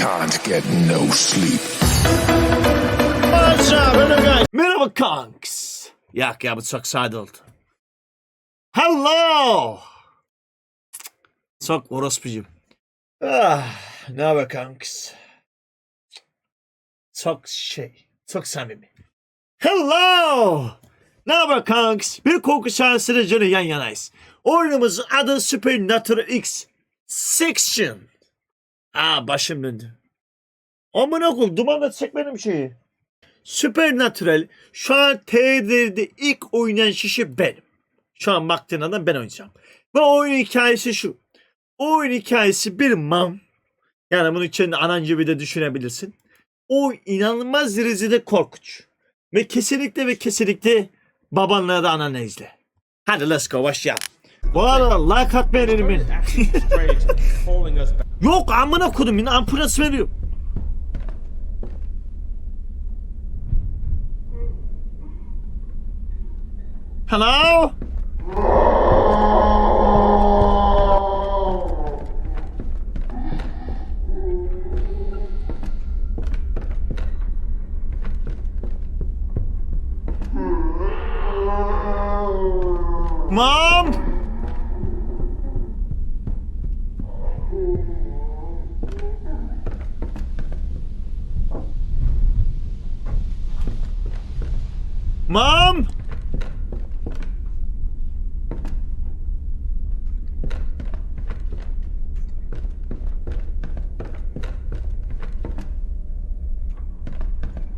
can't get no sleep. Merhaba kanks. Yak ya bu çok sade oldu. Hello. Çok orospucum. Ah, ne haber kanks? Çok şey, çok samimi. Hello. Ne haber kanks? Bir korku şansıyla yan yanayız. Oyunumuzun adı Supernatural X Section. Aa başım döndü. Amına koyayım dumanla çek benim şeyi. Supernatural şu an TR'de ilk oynayan kişi benim. Şu an adam ben oynayacağım. Ve oyun hikayesi şu. Oyun hikayesi bir mam. Yani bunu kendi anan gibi de düşünebilirsin. O inanılmaz derecede korkunç. Ve kesinlikle ve kesinlikle babanla da ananla izle. Hadi let's go başlayalım. Bu arada like atmayı back. Yok amına kodum yine ambulans veriyor. Hello? Mom? Mom?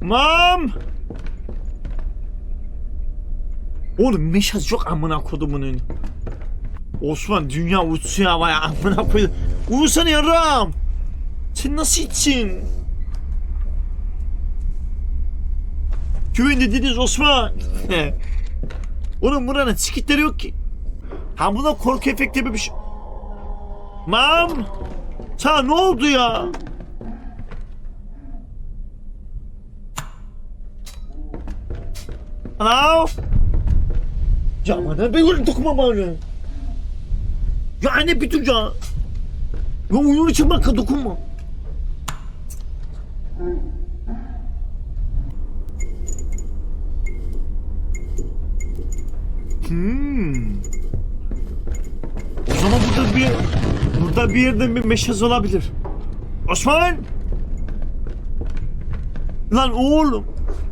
Mom? Oğlum meşaz yok amına kodumunun. Osman dünya uçsun ya vay amına koydum. Uyusana yarım. Sen nasıl içsin? Güvende dediniz Osman. Oğlum buranın sikitleri yok ki. Ha buna korku efekti gibi bir şey. Mam. Sana ne oldu ya? Hello? Ya bana bir öyle dokunma bana. Ya anne bir dur ya. Ya uyur için bak dokunma. Hmm. O zaman burada bir burada bir yerde bir meşaz olabilir. Osman! Lan oğlum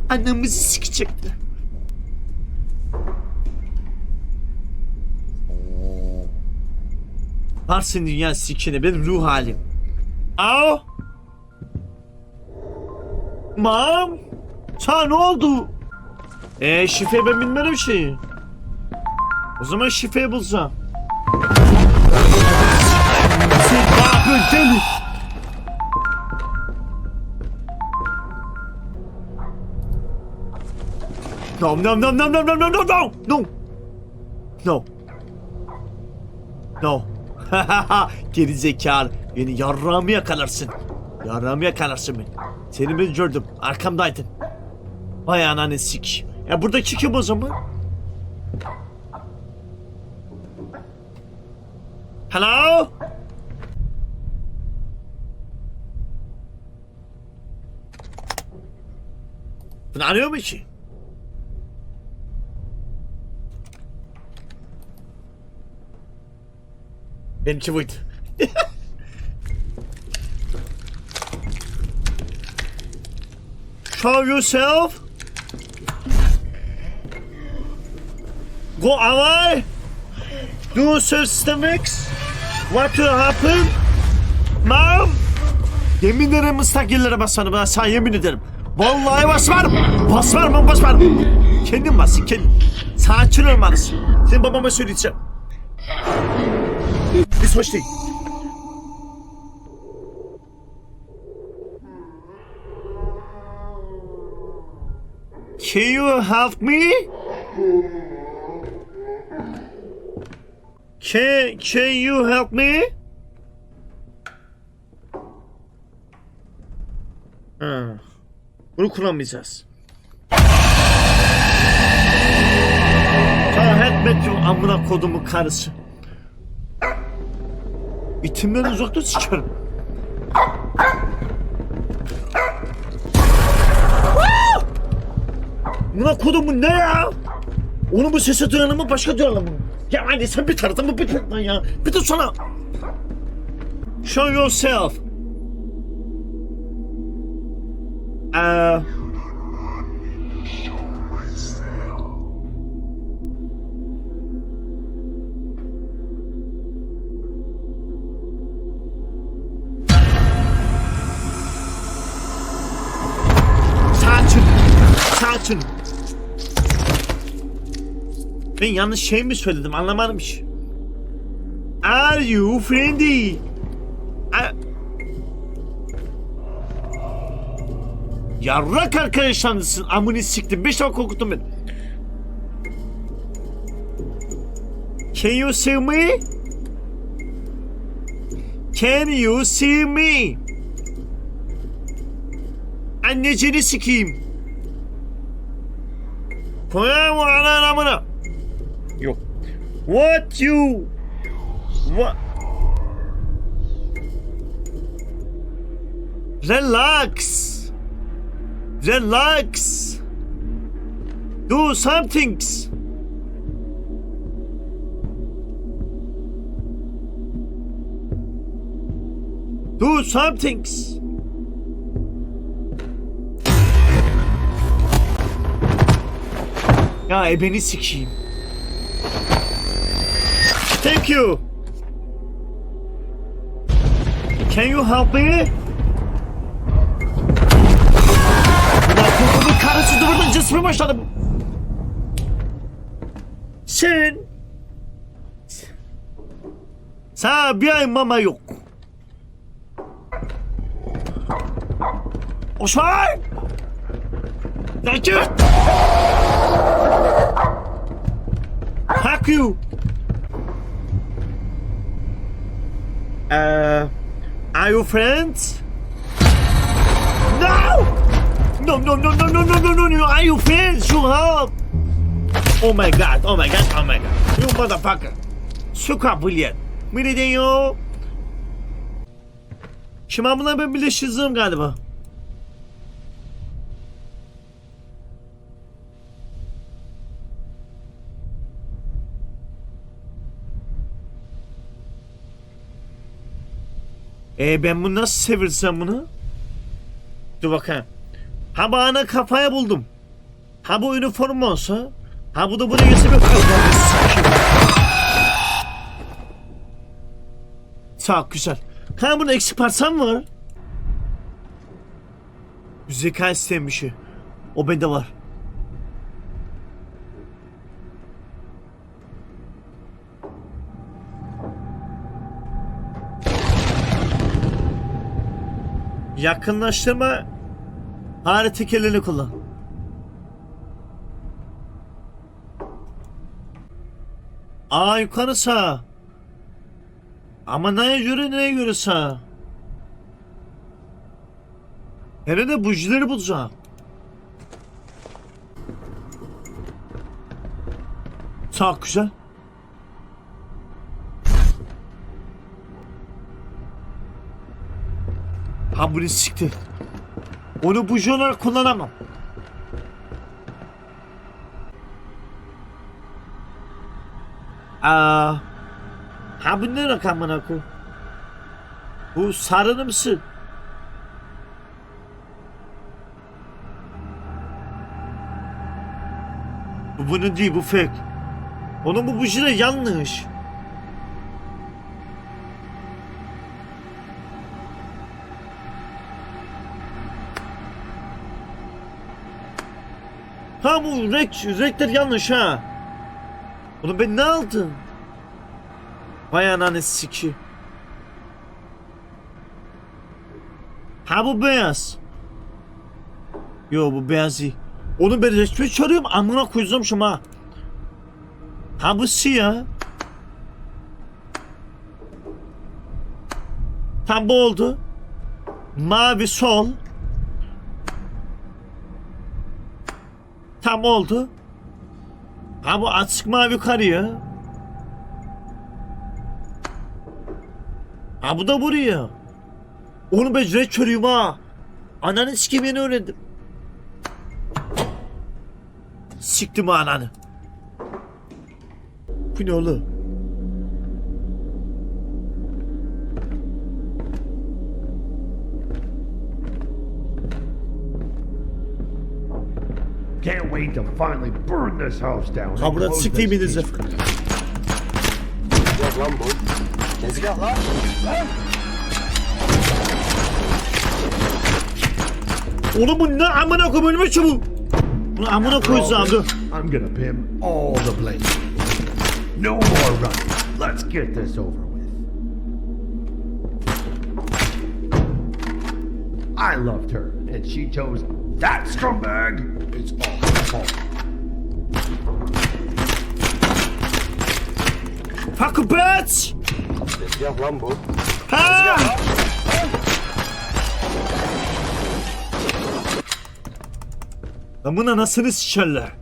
annemizi sikecekti. Varsın dünya sikine benim ruh halim. Aa! Mam! Sana ne oldu? Eee şifre ben bilmiyorum şeyi. O zaman şifreyi deli. No, no, no, no, no, no, no, no, no, no. No. No. Geri zekalı. Beni yarrağımı yakalarsın. Yarrağımı yakalarsın beni. Seni ben gördüm. Arkamdaydın. Vay ananı sik. Ya buradaki kim o zaman? Hello? Bunu arıyor mu ki? Benimki buydu. Show yourself. Go away. Do systemics. What will happen? Mom? Yemin ederim ıslak yerlere basarım ben sana yemin ederim. Vallahi basarım. Basarım ben basarım. Kendin basın kendin. Sakin olmalısın. Senin babama söyleyeceğim. Biz hoş değil. Can you help me? Can, can you help me? Ha. Bunu kullanmayacağız. Sana help amına kodumu karısı. İtimden uzakta sikerim. Buna kodum bu ne ya? Onu bu sese duyalım mı başka duyalım mı? Ya anne sen bir taraftan mı bir taraftan ya? Bir dur sana. Show yourself. Eee... Saçın. Saçın. Ben yanlış şey mi söyledim anlamadım hiç. Are you friendly? A- Yarrak arkadaşlarısın amını siktim. Beş dakika korkuttun beni. Can you see me? Can you see me? Anneciğini sikeyim. Koyayım o anan amına. What you? What? Relax. Relax. Do some things. Do some things. Ya ebeni sikeyim. Thank you. Can you help me? Ulan kokumun karısı buradan cısmaya başladı. Sen... Sana bir ay mama yok. Osman! Thank you! Fuck you! Uh, are you friends? No! No, no, no, no, no, no, no, no, no, are you friends? You help! Oh my god, oh my god, oh my god. You motherfucker. Su kapılyen. Beni de yo. Şimdi ben bunları ben birleştireceğim galiba. E ben bunu nasıl çevirsem bunu? Dur bakayım. Ha bana kafaya buldum. Ha bu üniforma olsa. Ha bu da kafaya sıkayım. Çok güzel. Ha bunun eksik parçam var. Zeka isteyen bir şey. O bende var. Yakınlaştırma Hare tekerlerini kullan. Aa yukarı sağ. Ama neye göre neye göre sağ? Nerede bujileri bulacağım? Sağ güzel. Ha bunu. Onu buji olarak kullanamam. Aa, ha bu ne rakam bana? Bu sarını mısın? Bu bunun değil bu fake. Onun bu buji yanlış. Ha bu renk, renkler yanlış ha. Oğlum ben ne aldım? Vay ananı siki. Ha bu beyaz. Yo bu beyaz değil. Onu ben resmi çarıyorum amına koyacağım ha. Ha bu siyah. Tam bu oldu. Mavi sol. Tam oldu. Ha bu açık mavi karıyor. Ha bu da buraya. Onu ben red körüyüm ha. Ananı sikeyim yeni öğrendim. Siktim ananı. Bu ne oğlum? Wait to finally burn this house down. Kabrat close siktiğim this inizi. piece. Tezgah lan bu. Tezgah lan. Oğlum bu ne amına koyayım önüme çabuk. Bunu amına koyacağım dur. I'm gonna pin all the blame. No more running. Let's get this over with. I loved her, and she chose that scumbag. It's all. Fuck a bitch. Tezgah lan bu. Ha! Amına nasıl sikerler?